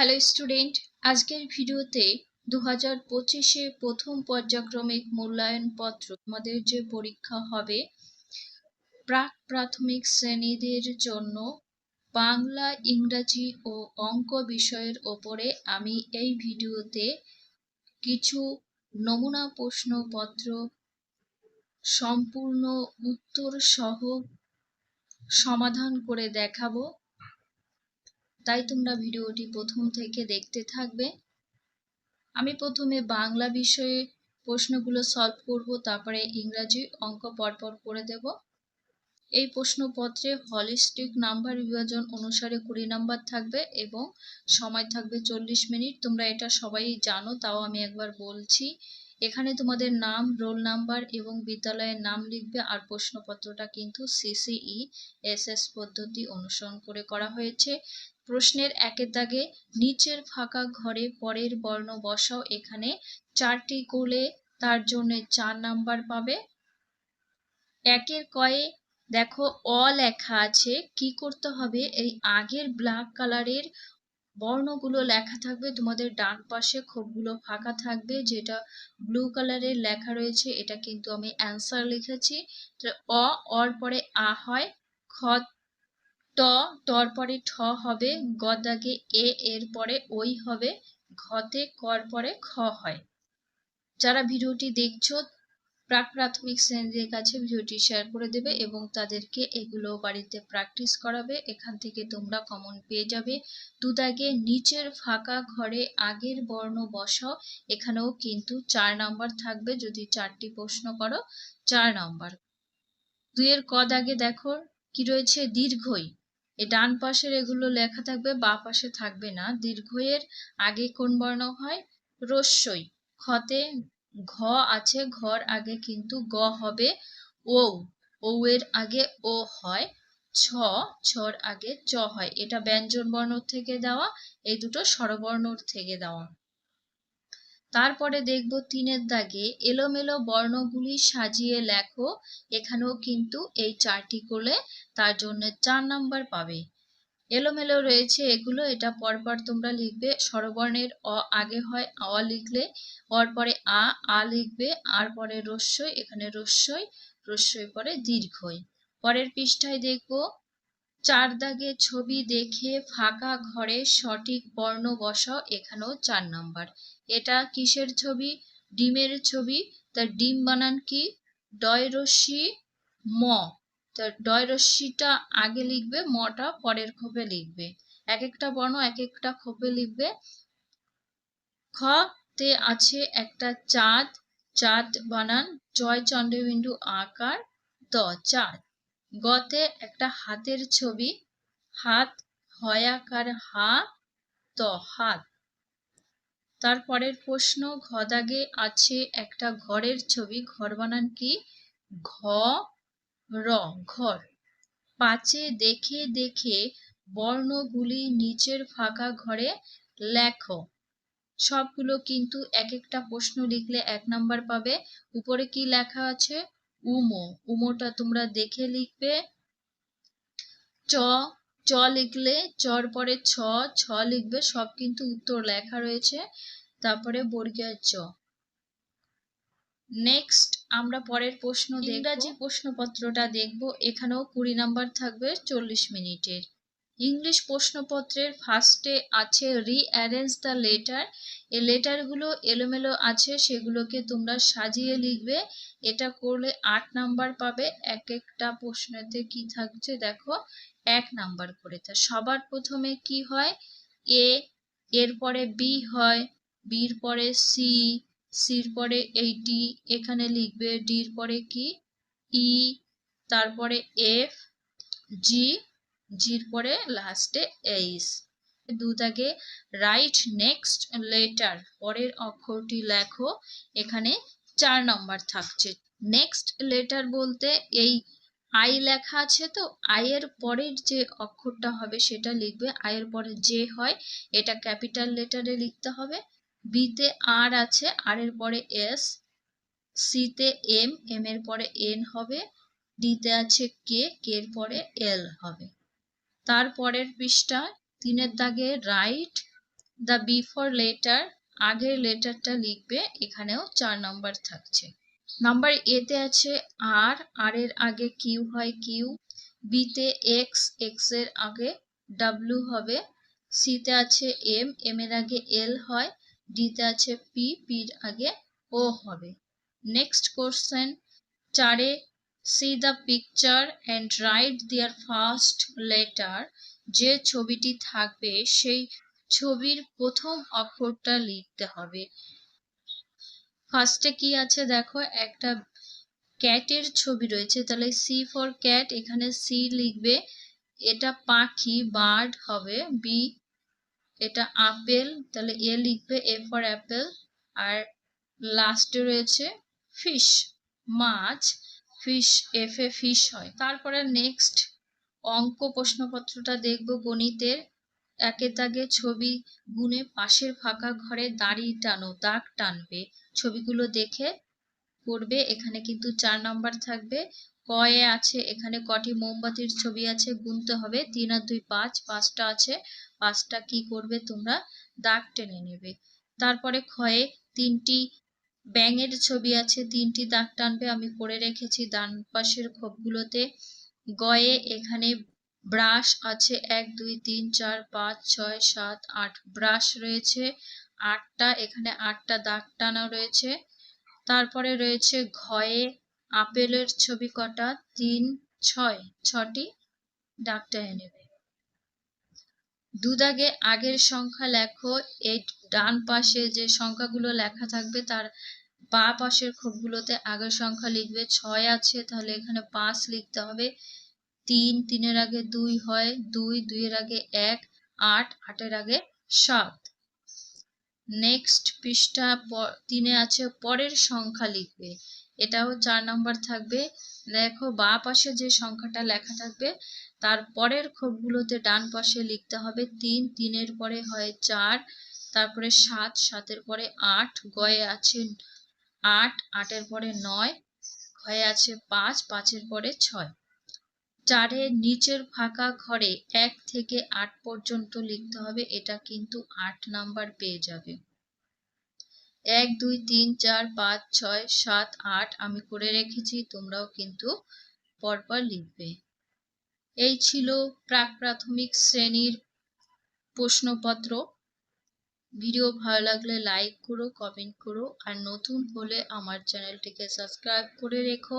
Hello student আজকের ভিডিওতে দু হাজার পঁচিশে প্রথম পর্যায়ক্রমিক মূল্যায়ন পত্র আমাদের যে পরীক্ষা হবে, প্রাক প্রাথমিক শ্রেণীদের জন্য বাংলা, ইংরাজি ও অঙ্ক বিষয়ের ওপরে আমি এই ভিডিওতে কিছু নমুনা প্রশ্নপত্র সম্পূর্ণ উত্তর সহ সমাধান করে দেখাবো। তাই তোমরা ভিডিওটি প্রথম থেকে দেখতে থাকবে। আমি প্রথমে বাংলা বিষয়ে প্রশ্নগুলো সলভ করব, তারপরে ইংরাজি অঙ্ক পরপর করে দেব। এই প্রশ্নপত্রে হলিস্টিক নাম্বার বিভাজন অনুসারে কুড়ি নাম্বার থাকবে এবং সময় থাকবে চল্লিশ মিনিট। তোমরা এটা সবাই জানো, তাও আমি একবার বলছি। এখানে তোমাদের নাম, রোল নাম্বার এবং বিদ্যালয়ের নাম লিখবে আর প্রশ্নপত্রটা কিন্তু সিসিই এসএস পদ্ধতি অনুসরণ করে করা হয়েছে। প্রশ্নের একের দাগে নিচের ফাঁকা ঘরে পরের বর্ণ বসাও। এখানে চারটি করলে তার জন্য চার নাম্বার পাবে। একের কয়ে দেখো অ লেখা আছে, কি করতে হবে? এই আগের ব্ল্যাক কালারের বর্ণগুলো লেখা থাকবে। তোমাদের ডান পাশে খোপগুলো ফাঁকা থাকবে, যেটা ব্লু কালারের লেখা রয়েছে। এটা কিন্তু আমি অ্যান্সার লিখেছি। অ, অর পরে আ হয়। খ ট টর পরে ঠ হবে। গ দাগে এ, এর পরে ওই হবে। ঘতে কর পরে খ হয়। যারা ভিডিওটি দেখছ প্রাক প্রাথমিক শ্রেণীদের কাছে ভিডিওটি শেয়ার করে দেবে এবং তাদেরকে এগুলো বাড়িতে প্র্যাকটিস করাবে। এখান থেকে তোমরা কমন পেয়ে যাবে। দুদাগে নিচের ফাঁকা ঘরে আগের বর্ণ বসাও। এখানেও কিন্তু চার নাম্বার থাকবে। যদি চারটি প্রশ্ন করো, চার নাম্বার। দুইয়ের ক দাগে দেখো, কি রয়েছে? দীর্ঘই। এ ডান পাশের এগুলো লেখা থাকবে, বা পাশে থাকবে না। দীর্ঘয়ের আগে কোন বর্ণ হয়? রস্যই। খতে ঘ আছে, ঘর আগে কিন্তু গ হবে। ও ও এর আগে ও হয়, ছ, ছর আগে চ হয়। এটা ব্যঞ্জন বর্ণ থেকে দেওয়া, এই দুটো স্বরবর্ণ থেকে দেওয়া। তারপরে দেখব তিনের দাগে, এলোমেলো বর্ণগুলি সাজিয়ে লেখো। এখানেও কিন্তু এই চারটি করলে তার জন্য চার নাম্বার পাবে। এলোমেলো রয়েছে এগুলো, এটা পরপর তোমরা লিখবে স্বরবর্ণের অ আগে হয় অ লিখলে অর পরে আ আ লিখবে, আর পরে রস্যই, এখানে রস্যই রস্যই পরে দীর্ঘই। পরের পৃষ্ঠায় দেখব চার দাগে ছবি দেখে ফাঁকা ঘরে সঠিক বর্ণ বসাও এখানেও চার নাম্বার। এটা কিসের ছবি? ডিমের ছবি। তার ডিম বানান কি? ডয় রশ্মি ম। তার ডয় আগে লিখবে, মটা পরের খোপে লিখবে। এক একটা বর্ণ এক একটা খোপে লিখবে। খ, তে আছে একটা চাঁদ চাঁদ বানান, জয় চন্দ্রবিন্দু আকার, দ, চাঁদ। গতে একটা হাতের ছবি, হাত হয়াকার হা, ত, হাত। তারপরের প্রশ্ন, ঘদাগে আছে একটা ঘরের ছবি, ঘর বানান কি? ঘ র, ঘর। পাঁচে দেখে দেখে বর্ণগুলি নিচের ফাঁকা ঘরে লেখো। সবগুলো কিন্তু এক একটা প্রশ্ন লিখলে এক নাম্বার পাবে। উপরে কি লেখা আছে? উমো। উমোটা তোমরা দেখে লিখবে। চ। চ লিখলে চর পরে ছ ছ লিখবে, সব কিন্তু উত্তর লেখা রয়েছে। তারপরে বর্গীয় চ। নেক্সট আমরা পরের প্রশ্ন ইংরাজি প্রশ্নপত্রটা দেখব। এখানেও কুড়ি নাম্বার থাকবে চল্লিশ মিনিটের। ইংলিশ প্রশ্নপত্রের ফার্স্টে আছে রিঅ্যারেঞ্জ দ্য লেটার এ লেটারগুলো এলোমেলো আছে, সেগুলোকে তোমরা সাজিয়ে লিখবে। এটা করলে আট নাম্বার পাবে। এক একটা প্রশ্নতে কি থাকছে দেখো, এক নাম্বার করে। তা সবার প্রথমে কি হয়? এ এর পরে বি হয়, বির পরে সি সির পরে এই ডি এখানে লিখবে ডির পরে কি? ই তারপরে এফ, জি, জির পরে লাস্টে এইচ। দু দাগে রাইট নেক্সট লেটার, পরের অক্ষরটি লেখো, এখানে চার নম্বর থাকছে। নেক্সট লেটার বলতে এই আই লেখা আছে তো আয়ের পরের যে অক্ষরটা হবে সেটা লিখবে আয়ের পরে যে হয়, এটা ক্যাপিটাল লেটারে লিখতে হবে। বিতে আর আছে, আর এর পরে এস, সিতে এম এম এর পরে এন হবে, ডিতে আছে কে কে এর পরে এল হবে। তারপরের পৃষ্ঠা তিনের দাগে রাইট দ্য বিফোর লেটার, আগের লেটারটা লিখবে, এখানেও চার নাম্বার থাকছে। নাম্বার এতে আছে আর আর এর আগে কিউ হয় কিউ, বিতে এক্স এক্সের আগে ডাব্লিউ হবে, সিতে আছে এম এম এর আগে এল হয় ডিতে আছে পি পির আগে ও হবে। নেক্সট কোশ্চেন চারে see the picture and write their first letter যে ছবিটি থাকবে, সেই ছবির প্রথম অক্ষরটা লিখতে হবে। ফার্স্টে কি আছে দেখো, একটা ক্যাটের ছবি রয়েছে। তাহলে সি ফর ক্যাট এখানে সি লিখবে। এটা পাখি বার্ড হবে। বি এটা আপেল, তাহলে এ লিখবে এ ফর অ্যাপেল আর লাস্টে রয়েছে ফিশ মাছ ফিশ এফ এ ফিশ হয়। তারপরে নেক্সট অঙ্ক প্রশ্নপত্রটা দেখব গণিতের। একে দাগে ছবি গুনে পাশের ফাঁকা ঘরে দাড়ি টানো, দাগ টানবে। ছবিগুলো দেখে করবে, এখানে কিন্তু চার নাম্বার থাকবে। কয়ে আছে, এখানে কটি মোমবাতির ছবি আছে, গুনতে হবে। তিন আর দুই পাঁচ, পাঁচটা আছে। পাঁচটা কি করবে তোমরা? দাগ টেনে নেবে। তারপরে ক্ষয়ে তিনটি ব্যাঙের ছবি আছে, তিনটি দাগ টানবে। আমি করে রেখেছি ডান পাশের খোপগুলোতে গয়ে এখানে ব্রাশ আছে। এক, দুই, তিন, চার, পাঁচ, ছয়, সাত, আট ব্রাশ রয়েছে। আটটা, এখানে আটটা দাগ টানা রয়েছে। তারপরে রয়েছে ঘয়ে আপেলের ছবি কটা? তিন, ছয়, ছটি? টেনে নেবে দুদাগে আগের সংখ্যা লেখো, এই ডান পাশে যে সংখ্যাগুলো লেখা থাকবে, তার বা পাশের খোপগুলোতে আগের সংখ্যা লিখবে। ছয় আছে, তাহলে এখানে পাঁচ লিখতে হবে। তিন, তিনের আগে দুই হয়, দুই, দুইয়ের আগে এক, আট, আটের আগে সাত। নেক্সট পৃষ্ঠা তিনে আছে, পরের সংখ্যা লিখবে। এটাও চার নাম্বার থাকবে। দেখো বা পাশে যে সংখ্যাটা লেখা থাকবে, তার পরের খোপগুলোতে ডান পাশে লিখতে হবে তিন। তিনের পরে হয় চার, তারপরে সাত, সাতের পরে আট, গয়ে আছে আট, আটের পরে নয় ঘয়ে আছে পাঁচ, পাঁচের পরে ছয়। চারের নিচের ফাঁকা ঘরে এক থেকে আট পর্যন্ত লিখতে হবে, এটা কিন্তু আট নাম্বার পেয়ে যাবে। এক, দুই, তিন, চার, পাঁচ, ছয়, সাত, আট আমি করে রেখেছি, তোমরাও কিন্তু পরপর লিখবে। এই ছিল প্রাক প্রাথমিক শ্রেণির প্রশ্নপত্র। ভিডিও ভালো লাগলে লাইক করো, কমেন্ট করো, আর নতুন হলে আমার চ্যানেলটিকে সাবস্ক্রাইব করে রেখো।